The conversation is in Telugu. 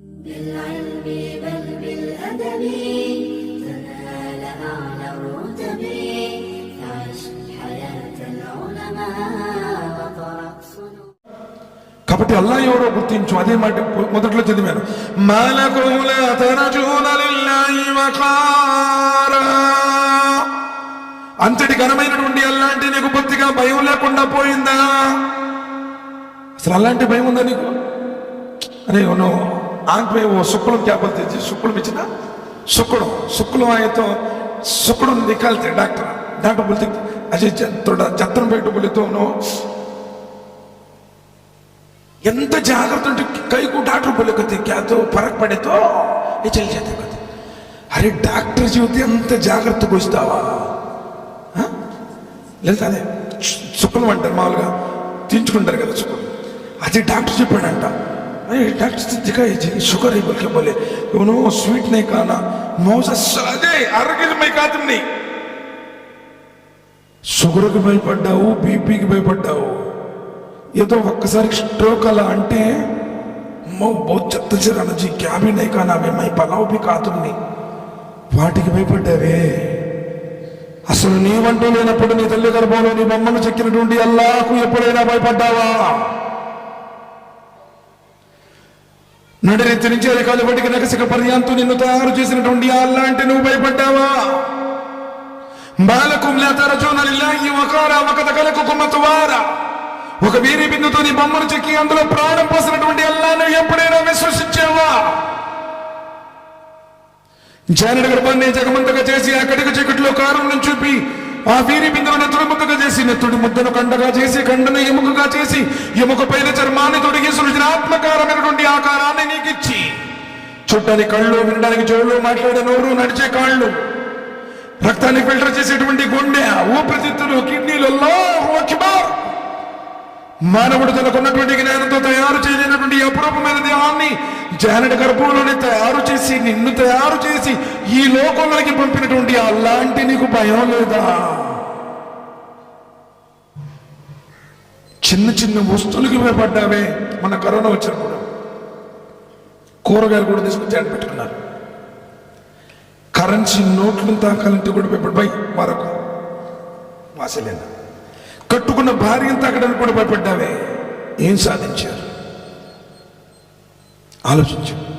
بالعلم بل بالأدب تنال أعلى الرتب فعش حياة العلماء وطرق صنوع కాబట్టి అల్లా ఎవరో గుర్తించు అదే మాట మొదట్లో చదివాను మాలకుల తరజూన లిల్లాహి వఖారా. అంతటి ఘనమైనటువంటి అల్లాంటి నీకు బొత్తిగా భయం లేకుండా పోయిందా అసలు అలాంటి భయం ఉందా నీకు అరే నువ్వు ఆయనకు మేము శుక్లం క్యాపులు తెచ్చి శుక్లం ఇచ్చిన? శుక్రం శుక్లం ఆయనతో శుక్రం నికాలితే డాక్టర్ డాక్టర్ బోల్తే అజయ్ తోడ జత్రం పెట్టు బోలితోను ఎంత జాగ్రత్త ఉంటే కైకు డాక్టర్ బోలేకతే క్యాతో ఫరక్ పడేతో ఏ చెల్లి చేతే అరే డాక్టర్ జీవితం ఎంత జాగ్రత్త వస్తావా లేదా అదే శుక్లం అంటారు మామూలుగా తీంచుకుంటారు కదా శుక్రం అది డాక్టర్ చెప్పాడంట नहीं डट दिखाई जी शुक्र ही बल्कि बोले उन्होंने स्वीट नहीं खाना మోస అదే ఆరోగ్యమై కాదండి షుగర్కి భయపడ్డావు బీపీకి భయపడ్డావు ఏదో ఒక్కసారి స్ట్రోక్ అలా అంటే మో బహు చెత్త చిరణజీ క్యాబిన్ అయికానావే మై పలావుపి కాతుంది వాటికి భయపడ్డావే అసలు నీవంటూ లేనప్పుడు నీ తల్లి గర్భంలో నీ బొమ్మను చెక్కినటువంటి అల్లాకు ఎప్పుడైనా భయపడ్డావా నడిరెత్తి నుంచి అధికారులు బడికి నగసిక పర్యాంతు నిన్ను తయారు చేసినటువంటి అల్లాంటి అల్లా అంటే నువ్వు భయపడ్డావా? బాలకుం ఒక వీరి బిందుతో నీ బొమ్మను చెక్కి అందులో ప్రాణం పోసినటువంటి అల్లాను ఎప్పుడైనా విశ్వసించావా? జానుడి గర్భాన్ని జగమంతగా చేసి ఆ చీకటిలో కారణం చూపి ఆ వీరి బిందువు నెత్తుడు ముద్దగా చేసి నెత్తుడి ముద్దను కండగా చేసి కండను ఎముకగా చేసి ఎముక పైన చర్మాన్ని తొడిగి సృజనాత్మకారమైనటువంటి ఆకారాన్ని చుట్టానికి కళ్ళు వినడానికి చెవులు మాట్లాడే నోరు నడిచే కాళ్ళు. రక్తాన్ని ఫిల్టర్ చేసేటువంటి గుండె ఊపిరితిత్తులు కిడ్నీలు మానవుడు తనకున్నటువంటి జ్ఞానంతో తయారు చేయలేనటువంటి అపురూపమైన దేహాన్ని జానడి గర్భంలోనే తయారు చేసి నిన్ను తయారు చేసి ఈ లోకంలోకి పంపినటువంటి అలాంటి నీకు భయం లేదా? చిన్న చిన్న వస్తువులకి భయపడ్డావే. మన కరోనా వచ్చినప్పుడు. కూరగాయలు కూడా తీసుకొచ్చి ఆడ పెట్టుకున్నారు. కరెన్సీ నోట్లు తాకాలంటే కూడా భయపడ్డాయి మరొక వాసలేనా కట్టుకున్న భార్యను తాకడానికి కూడా భయపడ్డావే. ఏం సాధించారు? ఆలోచించు.